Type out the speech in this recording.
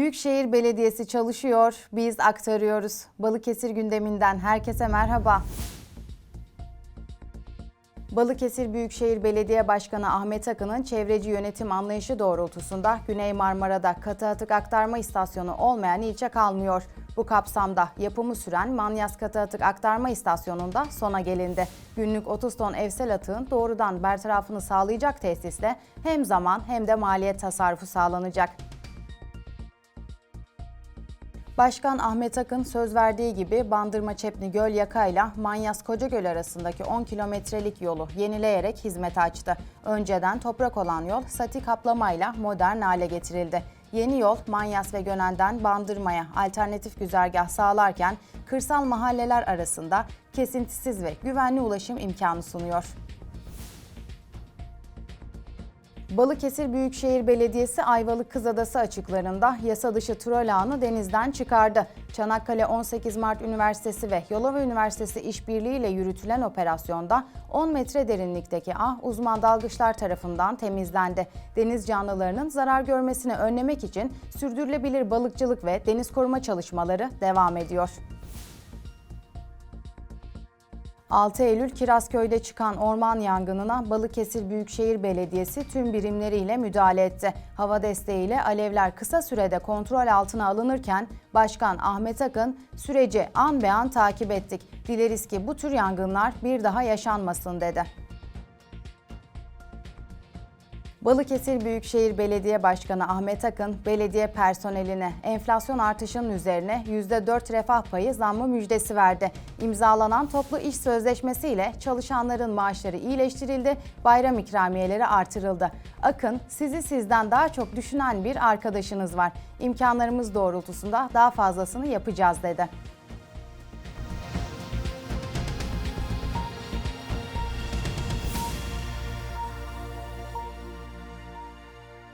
Büyükşehir Belediyesi çalışıyor, biz aktarıyoruz. Balıkesir gündeminden herkese merhaba. Balıkesir Büyükşehir Belediye Başkanı Ahmet Akın'ın çevreci yönetim anlayışı doğrultusunda Güney Marmara'da katı atık aktarma istasyonu olmayan ilçe kalmıyor. Bu kapsamda yapımı süren Manyas Katı Atık Aktarma İstasyonu'nda sona gelindi. Günlük 30 ton evsel atığın doğrudan bertarafını sağlayacak tesisle hem zaman hem de maliyet tasarrufu sağlanacak. Başkan Ahmet Akın söz verdiği gibi Bandırma Çepni Göl yakayla Manyas Kocagöl arasındaki 10 kilometrelik yolu yenileyerek hizmete açtı. Önceden toprak olan yol sati kaplamayla modern hale getirildi. Yeni yol Manyas ve Gönen'den Bandırma'ya alternatif güzergah sağlarken kırsal mahalleler arasında kesintisiz ve güvenli ulaşım imkanı sunuyor. Balıkesir Büyükşehir Belediyesi Ayvalık Kızadası açıklarında yasa dışı trol ağını denizden çıkardı. Çanakkale 18 Mart Üniversitesi ve Yalova Üniversitesi işbirliğiyle yürütülen operasyonda 10 metre derinlikteki ağ uzman dalgıçlar tarafından temizlendi. Deniz canlılarının zarar görmesini önlemek için sürdürülebilir balıkçılık ve deniz koruma çalışmaları devam ediyor. 6 Eylül Kirazköy'de çıkan orman yangınına Balıkesir Büyükşehir Belediyesi tüm birimleriyle müdahale etti. Hava desteğiyle alevler kısa sürede kontrol altına alınırken Başkan Ahmet Akın süreci an be an takip ettik. Dileriz ki bu tür yangınlar bir daha yaşanmasın dedi. Balıkesir Büyükşehir Belediye Başkanı Ahmet Akın, belediye personeline enflasyon artışının üzerine %4 refah payı zammı müjdesi verdi. İmzalanan toplu iş sözleşmesi ile çalışanların maaşları iyileştirildi, bayram ikramiyeleri artırıldı. Akın, sizi sizden daha çok düşünen bir arkadaşınız var. İmkanlarımız doğrultusunda daha fazlasını yapacağız dedi.